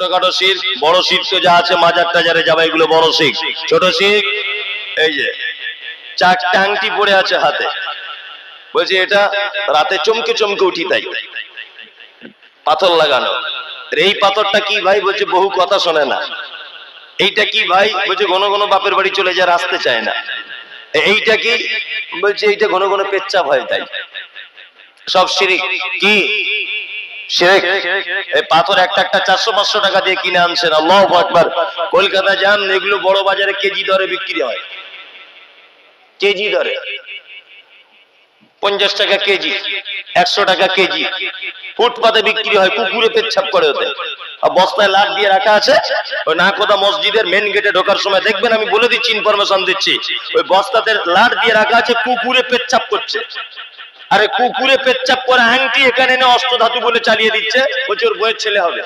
ছোটখাটো শির, বড় শির তো যা আছে, মাজার টাজারে যাবে, এগুলো বড় শিখ ছোট শিখ এই যে চারটা আংটি পড়ে আছে হাতে। বলছি, এটা রাতে চমকে চমকে উঠি তাই। পাথর লাগানো। এই পাথরটা কি ভাই? বলছে, বহু কথা শোনে না। এইটা কি ভাই? বলছে, ঘন ঘন বাপের বাড়ি চলে যায় আসতে চায় না। এইটা কি? বলছে, এইটা ঘন ঘন পেচ্ছাপ হয় তাই। সব শিরিক। কি? চারশো পাঁচশো টাকা দিয়ে কিনে যান, এগুলো বড় বাজারে কেজি দরে বিক্রি হয়। কেজি দরে। পঞ্চাশ টাকা কেজি, একশো টাকা কেজি। ফুটপাতে বিক্রি হয় কুকুরে পেচ্ছাপ করে ওতে বস্তায় লাট দিয়ে রাখা আছে, ওই নাকোদা মসজিদের মেন গেটে ঢোকার সময় দেখবেন, আমি বলে দিচ্ছি ইনফরমেশন দিচ্ছি। ওই বস্তাতে লাট দিয়ে রাখা আছে কুকুরে পেচ্ছাপ করছে। আরে কুকুরে পেচ্ছাপ করে আংটি এখানে এনে অস্ত্র ধাতু বলে চালিয়ে দিচ্ছে। ওর বইয়ের ছেলে হবে।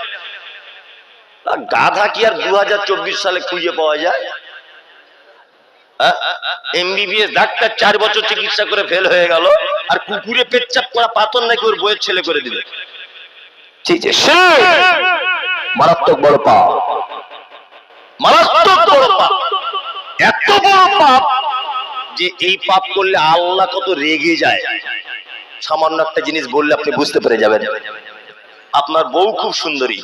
গাধা কি আর দু সালে খুঁজে পাওয়া যায়? এমবিবিএস ডাক্তার চার বছর চিকিৎসা করে ফেল হয়ে গেল, আর কুকুরে পেচ্ছাপ করা পাথর নাকি ওর বইয়ের ছেলে করে! মারাত্মক বড় পাপ। মারাত্মক বড় পাপ। এত বড় পাপ যে এই পাপ করলে আল্লাহ কত রেগে যায়। সামান্য একটা জিনিস বললে আপনি বুঝতে পেরে যাবেন। আপনার বউ খুব সুন্দরী।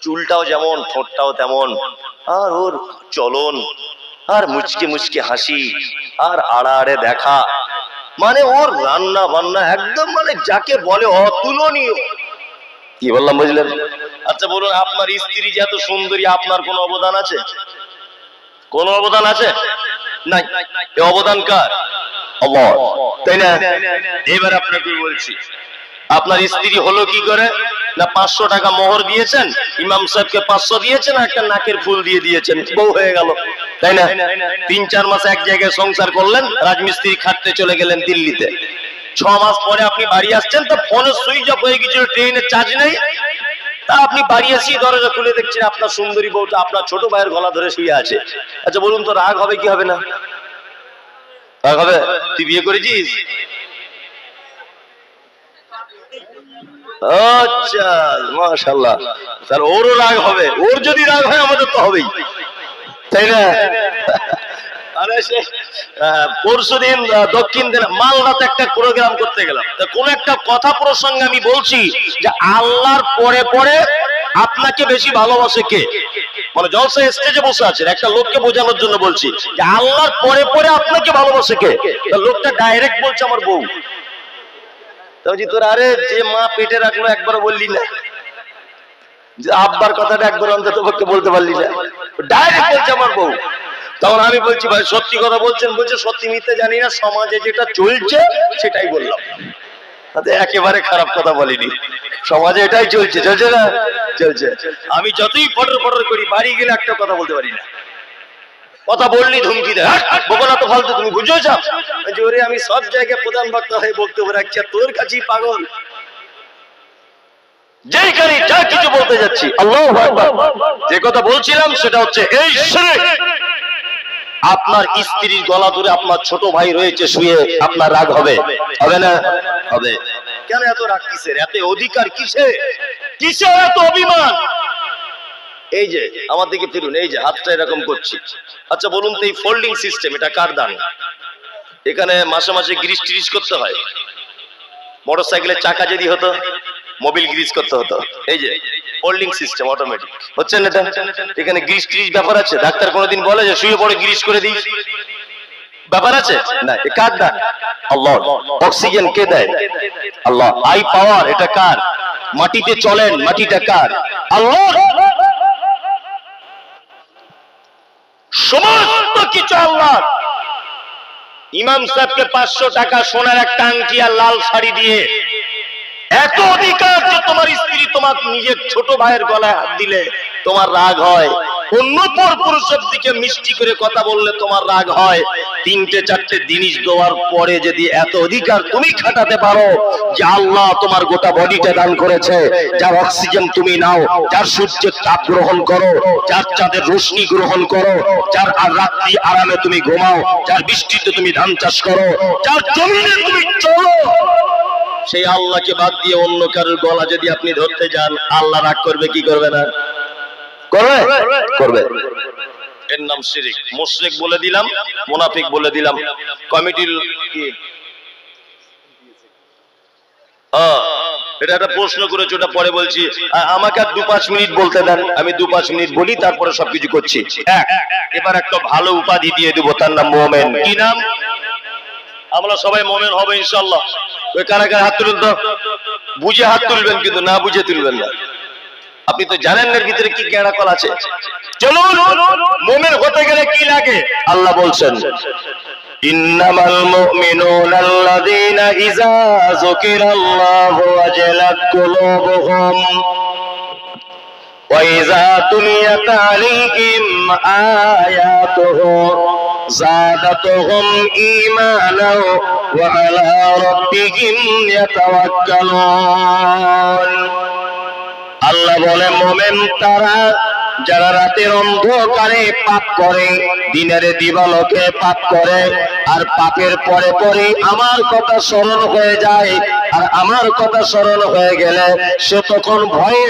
চুলটাও যেমন, ঠোঁটটাও তেমন। আর ওর চলন, আর মুচকে মুচকে হাসি, আর আড়াআড়ে দেখা। মানে ওর রান্না বান্না একদম মানে যাকে বলে অতুলনীয়। কি বললাম বুঝলেন? আচ্ছা বলুন, আপনার স্ত্রী যে এত সুন্দরী, আপনার কোনো অবদান আছে? কোন অবদান আছে? নাই। অবদান কার? আল্লাহ তাই না? এবার আপনাকে বলছি আপনার স্ত্রী হলো কি করে? না পাঁচশো টাকা মোহর দিয়েছেন? ইমাম সাহেবকে পাঁচশো দিয়েছেন একটা নাকের ফুল দিয়ে দিয়েছেন? বউ হয়ে গেল। তাই না? তিন চার মাস এক জায়গায় সংসার করলেন রাজমিস্ত্রি খাটতে চলে গেলেন দিল্লিতে। ছ মাস পরে আপনি বাড়ি আসছেন তো ফোনের সুইচ অফ হয়ে গেছিল ট্রেনের চার্জ নেই। তা আপনি বাড়ি এসে দরজা খুলে দেখছেন আপনার সুন্দরী বউটা আপনার ছোট ভাইয়ের গলা ধরে শুয়ে আছে। আচ্ছা বলুন তো রাগ হবে কি হবে না? হবে তুই বিয়ে করেছিস? আচ্ছা মাশাল্লাহ তাহলে ওরও রাগ হবে। ওর যদি রাগ হয়, আমাদের তো হবেই। তাই না? আরে সে পরশু দিন দক্ষিণ মালদাতে একটা প্রোগ্রাম করতে গেলাম। কোন একটা কথা প্রসঙ্গে আমি বলছি যে আল্লাহর পরে পরে আপনাকে বেশি ভালোবাসে কে? মানে জলসা স্টেজে বসে আছেন। একটা লোককে বোঝানোর জন্য বলছি যে, আল্লাহর পরে পরে আপনাকে ভালোবাসে কে? লোকটা ডাইরেক্ট বলছে, আমার বউ। তো বলছি, তোর আরে যে মা পেটে রাখল একবার বললি না। যে, আব্বার কথাটা একবার অন্তত পক্ষে বলতে পারলি না। ডাইরেক্ট বলছে, আমার বউ। তখন আমি বলছি, ভাই, সত্যি কথা বলছেন, বলছে, সত্যি মিথ্যে জানি না, সমাজে যেটা চলছে, সেটাই বললাম। তাতে একেবারে খারাপ কথা বলিনি। সমাজে এটাই চলছে চলছে না? চলছে। আমি যতই ফটর ফটর করি বাড়ি গেলে একটা কথা বলতে পারি না। কথা বললি ধমকি দেয় হাট, তো ফালতু তুমি বুঝেছ জোরে আমি সব জায়গায় প্রধান বক্তা হয়ে বক্তব্য রাখছি তোর কাছেই পাগল। যেইখানে যা কিছু বলতে যাচ্ছি যে কথা বলছিলাম সেটা হচ্ছে এই। আপনার স্ত্রীর গলা ধরে আপনার ছোট ভাই রয়েছে, শুয়ে আপনার রাগ হবে। হবে না? হবে। কেন এত রাগ কিসের? এত অধিকার কিসে কিসে এত অভিমান? এই যে, আমার দিকে ফিরুন, এই যে, হাতটা এরকম করছি। আচ্ছা বলুন তো এই ফোল্ডিং সিস্টেম এটা কার দান? এখানে মাসে মাসে গ্রিস ট্রিস করতে হয়। মোটর সাইকেলের চাকা যদি হতো? মোবিল গ্রিজ করতে হতো। এই যে ফোল্ডিং সিস্টেম অটোমেটিক হচ্ছে না এটা? এখানে গ্রিজ ট্রিস ব্যাপার আছে? ডাক্তার কোনোদিন বলে যে, শুয়ে পড়ে গ্রিজ করে দিই ব্যাপার আছে? না, এ কার দান আল্লাহ অক্সিজেন কে দেয়? আল্লাহ। আই পাওয়ার এটা কার? মাটিতে চলেন, মাটিটা কার? আল্লাহ সমস্ত কিছু আল্লাহ ইমাম সাহেবকে পাঁচশো টাকা সোনার একটা আংটি আর লাল শাড়ি দিয়ে এত অধিকার যে তোমার স্ত্রী তোমার নিজের ছোট ভাইয়ের গলায় হাত দিলে তোমার রাগ হয়। অন্য পর পুরুষের দিকে মিষ্টি করে কথা বললে তোমার রাগ হয়। তিনটে, চারটে জিনিস দেওয়ার পরে যদি এত অধিকার তুমি খাটাতে পারো, যে আল্লাহ তোমার গোটা বডিটা দান করেছে, যার অক্সিজেন তুমি নাও, যার সূর্যের তাপ গ্রহণ করো, যার চাঁদের রশ্মি গ্রহণ করো, যার আর রাত্রি আরামে তুমি ঘুমাও, যার বৃষ্টিতে তুমি ধান চাষ করো, যার জমিনে তুমি চলো সেই আল্লাহকে বাদ দিয়ে অন্য কারোর গলা যদি আপনি ধরতে যান আল্লাহ রাগ করবে কি করবে না? করবে? করবে। এর নাম শিরিক। মুশরিক বলে দিলাম মুনাফিক বলে দিলাম। কমিটির কি? এটা একটা প্রশ্ন করেছে ওটা পরে বলছি। আমাকে আর দু পাঁচ মিনিট বলতে দেন আমি দু পাঁচ মিনিট বলি তারপরে সবকিছু করছি। এবার একটা ভালো উপাধি দিয়ে দেবো তার নাম মোমেন। কি নাম? আমরা সবাই মোমেন হবে ইনশাল্লাহ ওই কারা কারা হাত তুলুন তো। বুঝে হাত তুলবেন কিন্তু, না বুঝে তুলবেন না। আপনি তো জানেন না ভিতরে কি গেঁড়াকল আছে। চলুন মোমের হতে গেলে কি লাগে? আল্লাহ বলছেন ইন্নামাল্লাহ وإذا تليت عليهم آياته زادتهم إيمانا وعلى ربهم يتوكلون আল্লাহ বলে মোমেন তারা যারা রাতের অন্ধকারে পাপ করে, দিনের দিবালোকে পাপ করে, আর পাপের পরে পরে আমার কথা স্মরণ হয়ে যায়, আর আমার কথা স্মরণ হয়ে গেলে সে তখন ভয়ে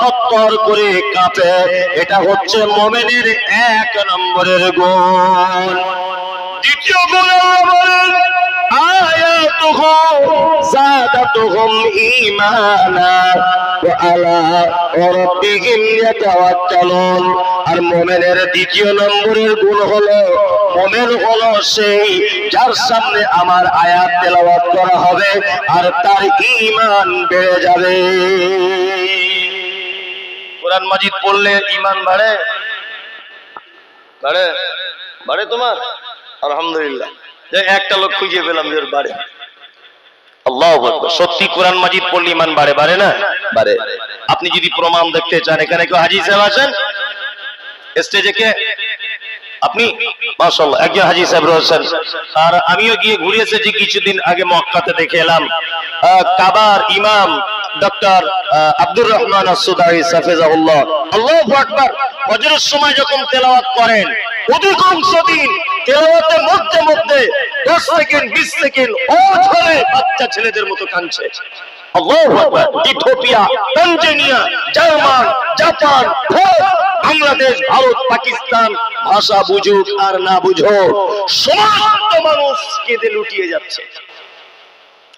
থত্তর করে কাঁপে। এটা হচ্ছে মোমেনের এক নম্বরের গুণ। দ্বিতীয় গুণ زادتهم إيمانا وعلى ربهم يتوكلون আর মোমেনের দ্বিতীয় নম্বরের গুণ হলো মোমেন হলো সেই যার সামনে আমার আয়াত তেলাওয়াত করা হবে আর তার ঈমান বেড়ে যাবে কোরআন মাজিদ পড়লে ঈমান বাড়ে বাড়ে বাড়ে তোমার আলহামদুলিল্লাহ যাই একটা লোক খুঁজে পেলাম যে ওর বাড়ে আল্লাহ সত্যি কোরআন মাজিদ পড়লে ইমান বাড়ে বাড়ে না? বাড়ে। আপনি যদি প্রমাণ দেখতে চান এখানে কেউ হাজি সাহেব আছেন? স্টেজে কে? আপনি? মাশাআল্লাহ একজন হাজি সাহেব রয়েছেন। আর আমিও গিয়ে ঘুরে এসেছি কিছুদিন আগে মক্কাতে দেখে এলাম। কাবার ইমাম ডক্টর আব্দুর রহমান আসুদাই সাফেজাউল্লাহ আল্লাহু আকবার ফজরের সময় যখন তেলাওয়াত করেন অধিকাংশ দিন তেলাওয়াতের মধ্যে মধ্যে 10 সেকেন্ড 20 সেকেন্ড ধরে বাচ্চা ছেলেদের মতো কাঁদছে।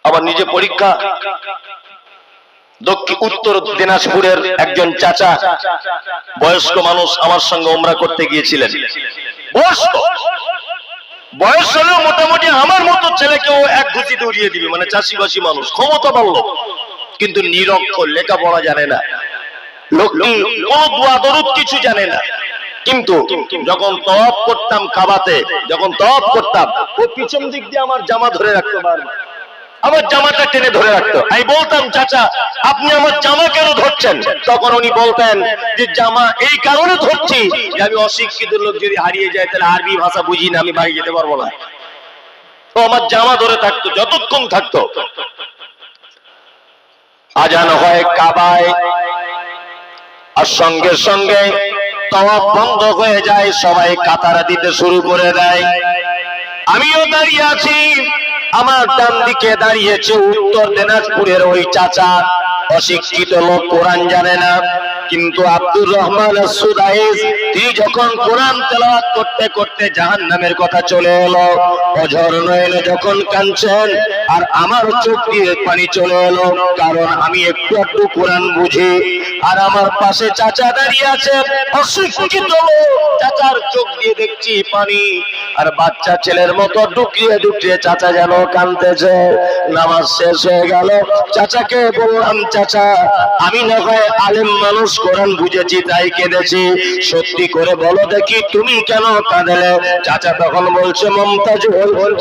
আবার নিজে পরীক্ষা। দক্ষিণ, উত্তর দিনাজপুরের একজন চাচা, বয়স্ক মানুষ আমার সঙ্গে ওমরা করতে গিয়েছিলেন। বয়স্ক। বয়স হলেও মোটামুটি আমার মতো ছেলেকেও এক ঘুষি দৌড়িয়ে দিবে মানে চাষিবাসী মানুষ, ক্ষমতা বাড়লো কিন্তু নিরক্ষর লেখাপড়া জানে না। কিছু জানে না। কিন্তু যখন তপ করতাম কাবাতে, যখন তপ করতাম, ও পিছন দিক দিয়ে আমার জামা ধরে রাখতে পারবে। আমার জামাটা টেনে ধরে রাখতো। আমি বলতাম, চাচা, আপনি আমার জামা কেন ধরছেন? তখন উনি বলতেন যে, জামা এই কারণে ধরছি যে, আমি অশিক্ষিত লোক, যদি হারিয়ে যায়, তাহলে আরবি ভাষা বুঝি না, আমি বাড়ি যেতে পারব না। তো আমার জামা ধরে থাকতো, যতক্ষণ থাকতো। আজান হয় কাবায়, আর সঙ্গে সঙ্গে তওয়াফ বন্ধ হয়ে যায়, সবাই কাতারা দিতে শুরু করে দেয়। আমিও দাঁড়িয়ে আছি আমার ডান দিকে দাঁড়িয়েছে উত্তর দিনাজপুরের ওই চাচা। অশিক্ষিত লোক কোরআন জানে না। কিন্তু আব্দুর রহমান তিনি যখন কোরআন তেলাওয়াত করতে করতে জাহান্নামের কথা চলে এলো, অঝর নয়নে যখন কাঁদছেন, আর আমার চোখ দিয়ে পানি চলে এলো, কারণ আমি একটু একটু কোরআন বুঝি। আর আমার পাশে চাচা দাঁড়িয়ে আছে, অশিক্ষিত চাচার চোখ দিয়ে দেখছি পানি। আর বাচ্চা ছেলের মতো ডুকিয়ে ডুকিয়ে চাচা যেন কানতেছে নামাজ শেষ হয়ে গেল, চাচাকে বললাম, চাচা, আমি না হয় আলেম মানুষ কোরআন বুঝেছি, তাই কেঁদেছি। সত্যি করে বলো দেখি, তুমি কেন কাঁদলে? চাচা তখন বলছে, মমতাজ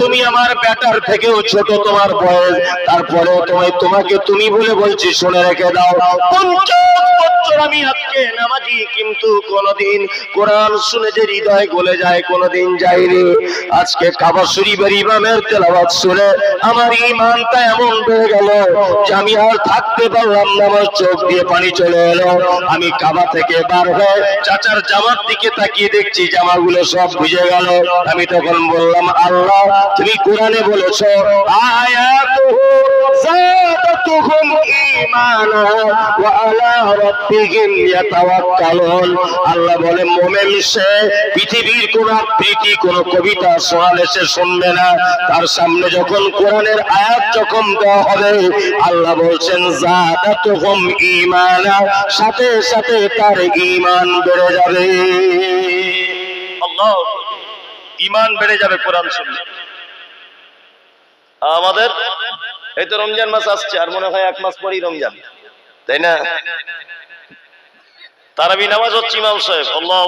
তুমি আমার ব্যাটার থেকেও ছোট তোমার বয়স। তারপরে তোমায়, তোমাকে তুমি বলে বলছি, শুনে রেখে দাও। পঞ্চাশ বছর আমি আজকে নামাজি, কিন্তু কোনদিন কোরআন শুনে যে হৃদয় গলে যায়, কোনদিন যায়নি। আজকে কাবা শরীফের ইমামের তেলাওয়াত শুনে আমার ইমানটা এমন বেড়ে গেল যে আমি আর থাকতে পারলাম না, আমার চোখ দিয়ে পানি চলে এলো। আমি কাবা থেকে বার হয়ে চাচার জামার দিকে তাকিয়ে দেখছি, জামাগুলো সব বুঝে গেল। আমি তখন বললাম, আল্লাহ, তুমি কোরআনে বলেছ, আয়াতুহু জাদাতুহুম ওয়া আলা ইয়াতাওয়াক্কালুন আল্লাহ বলে মোমেন সে পৃথিবীর কোন আবৃত্তি কোন কবিতা শোনালে সে শুনবে না। তার সামনে যখন কোরআনের আয়াত যখন দেওয়া হবে, আল্লাহ বলছেন ঈমানা সাথে সাথে তার ঈমান বেড়ে যাবে। আল্লাহ, ঈমান বেড়ে যাবে কোরআন শুনলে। আমাদের, এই তো রমজান মাস আসছে, আর মনে হয় এক মাস পরেই রমজান। তাই না? তারাবি নামাজ হচ্ছে ইমাম সাহেব, আল্লাহ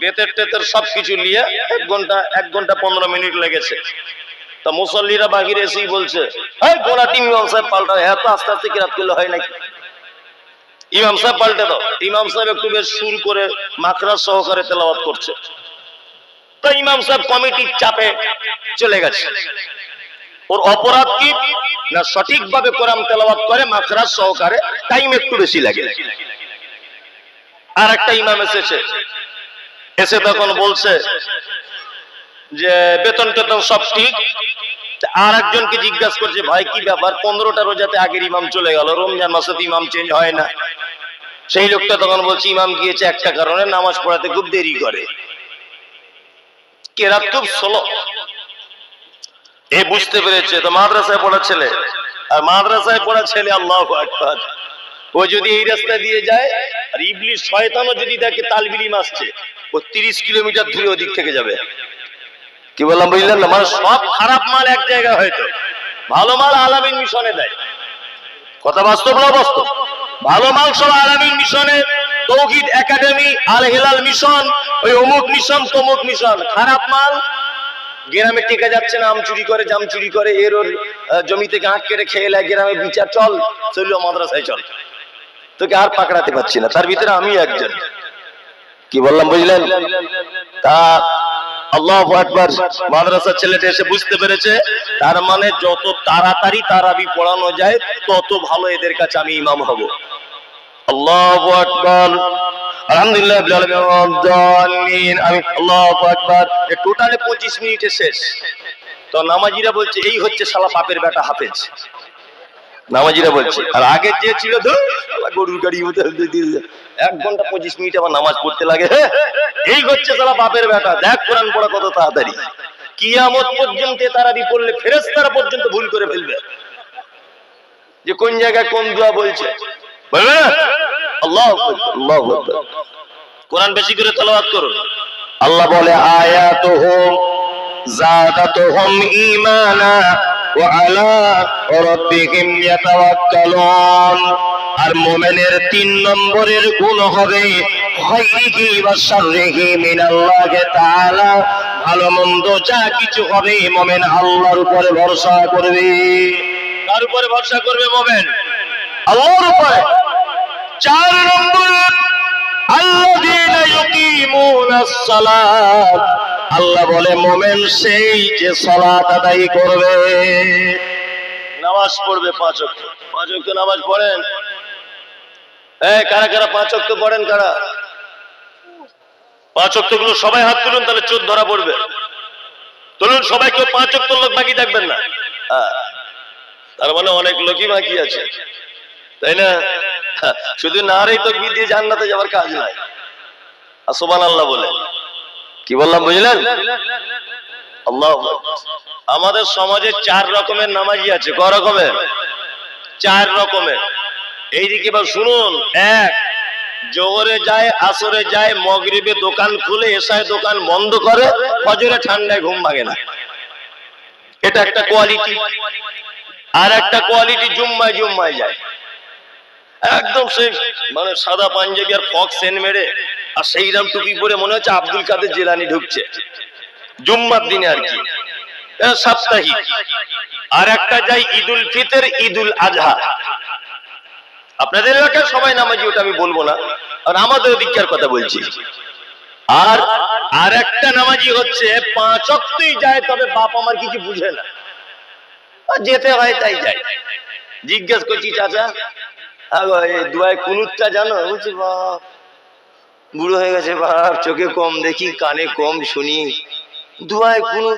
বেতের টেতের সবকিছু নিয়ে এক ঘণ্টা এক ঘণ্টা পনেরো মিনিট লেগেছে। তা মুসল্লিরা বাহিরে এসেই বলছে ইমাম সাহেব পাল্টা এত আস্তে আস্তে কিরাত করলে হয় নাকি? ইমাম সাহেব পাল্টে দাও। ইমাম সাহেব একটু বেশ সুর করে মাকড়ার সহকারে তেলাওয়াত করছে। তো ইমাম সাহেব কমিটির চাপে চলে গেছে। ওর অপরাধ কি? না সঠিকভাবে কোরআন তেলাওয়াত করে, মাখরাজ সহকারে টাইম একটু বেশি লাগে। আর একটা ইমাম এসেছে। এসে তখন বলছে যে বেতন টেতন সব ঠিক। আর একজনকে জিজ্ঞাসা করছে, ভাই, কি ব্যাপার? পনেরোটা রোজাতে আগের ইমাম চলে গেল। রমজান মাসে তো ইমাম চেঞ্জ হয় না। সেই লোকটা তখন বলছে, ইমাম গিয়েছে একটা কারণে, নামাজ পড়াতে খুব দেরি করে। কেরাত খুব স্লো এ বুঝতে পেরেছে, তো মাদ্রাসায় পড়া ছেলে। আর মাদ্রাসায় পড়া ছেলে আল্লাহ আকবার। ও যদি এই রাস্তা দিয়ে যায়, আর ইবলিশ শয়তানও যদি দেখে তালবিলিম আসছে ও তিরিশ কিলোমিটার দূরে ওদিক থেকে যাবে। কি বললাম, বুঝলেন না? মানে সব খারাপ মাল এক জায়গায় হয়তো। ভালো মাল আলামিন মিশনে দেয়। কথা বাস্তব না বাস্তব? ভালো মাল সব আলামিন মিশনে, তৌহিদ একাডেমি আল হেলাল মিশন, ওই অমুক মিশন, তমুক মিশন। খারাপ মাল, গ্রামে টেকা যাচ্ছে না, আম চুরি করে, জাম চুরি করে, এর ওর জমি থেকে আঁক কেটে খেয়ে লাগে গ্রামে বিচার, চল চলল মাদ্রাসায় চল। তোকে আর পাকড়াতে পারছি না, তার ভিতরে আমি একজন। কি বললাম, বুঝলেন? তা আল্লাহ আকবার, মাদ্রাসার ছেলেটা এসে বুঝতে পেরেছে, তার মানে যত তাড়াতাড়ি তারাবি পড়ানো যায়, তত ভালো এদের কাছে আমি ইমাম হব। আল্লাহ আকবার। আলহামদুলিল্লাহ। আমি আল্লাহু আকবার। টোটালে 25 মিনিটে শেষ। তো নামাজিরা বলছে, এই হচ্ছে শালা বাপের বেটা হাফেজ। নামাজিরা বলছে, আর আগে যে ছিল গরুর গাড়ি এক ঘণ্টা পঁচিশ মিনিট আবার নামাজ পড়তে লাগে এই হচ্ছে শালা বাপের বেটা দেখ কোরআন পড়া কত তাড়াতাড়ি। কিয়ামত পর্যন্ত তারাবি পড়লে ফেরেশতারা পর্যন্ত ভুল করে ফেলবে। যে কোন জায়গায় কোন দোয়া বলছে কোরআন বেশি করে তেলাওয়াত করুন আল্লাহ বলে, আয়াতুহুম জাদাতুহুম ঈমানা। ওয়া আলা রাব্বিহিম ইয়াতাওয়াক্কালুন আর মোমেনের তিন নম্বরের গুণ হবে ভালো মন্দ যা কিছু হবে মোমেন আল্লাহর উপরে ভরসা করবে। কার উপরে ভরসা করবে মুমিন? আল্লাহর উপরে। চার নম্বরে সালাত। আল্লাহ বলে, মোমেন সেই যে সালাত আদায় করবে। নামাজ পড়বে পাঁচ ওয়াক্ত। পাঁচ ওয়াক্ত নামাজ পড়েন। কারা কারা পাঁচ ওয়াক্ত পড়েন, কারা? পাঁচ ওয়াক্তগুলো সবাই হাত তুলুন, তাহলে চোখ ধরা পড়বে। তুলুন সবাই, কেউ পাঁচ ওয়াক্ত লোক বাকি থাকবেন না। হ্যাঁ। তার মানে অনেক লোকই বাকি আছে। তাই না? শুধু নারী তো দিয়ে জান্নাতে যাওয়ার কাজ নাই। আর সোবান আল্লাহ বলে। কি বললাম, বুঝলেন? আল্লাহ, আমাদের সমাজে চার রকমের নামাজি আছে। ক রকমের? চার রকমের। এইদিকে এবার শুনুন, এক, জোহরে যায়, আসরে যায়, মগরিবে দোকান খুলে, এসায় দোকান বন্ধ করে, ফজরে ঠান্ডায় ঘুম ভাঙে না। এটা একটা কোয়ালিটি। আর একটা কোয়ালিটি জুম্মায় জুম্মায় যায়। একদম সেই মানে সাদা পাঞ্জাবি আর ফক সেন মেরে আর সেই রাম টুপি পরে মনে হচ্ছে আব্দুল কাদের জেলানি ঢুকছে। জুম্মার দিনে আর কি। সাপ্তাহিক। আর একটা যাই ঈদুল ফিতর, ঈদুল আজহা। আপনাদের এলাকায় সবাই নামাজি ওটা আমি বলব না আর আমাদের দিককার কথা বলছি। আর আর একটা নামাজি হচ্ছে, পাঁচ অক্টই যায়, তবে বাপ আমার কিছু বুঝে না। যেতে হয় তাই যায়। জিজ্ঞেস করছি, চাচা দুয়ায় কুনুতটা জানো? বলছি, বাপ। বুড়ো হয়ে গেছে বাপ চোখে কম দেখি কানে কম শুনি। দুয়ায় কুনুত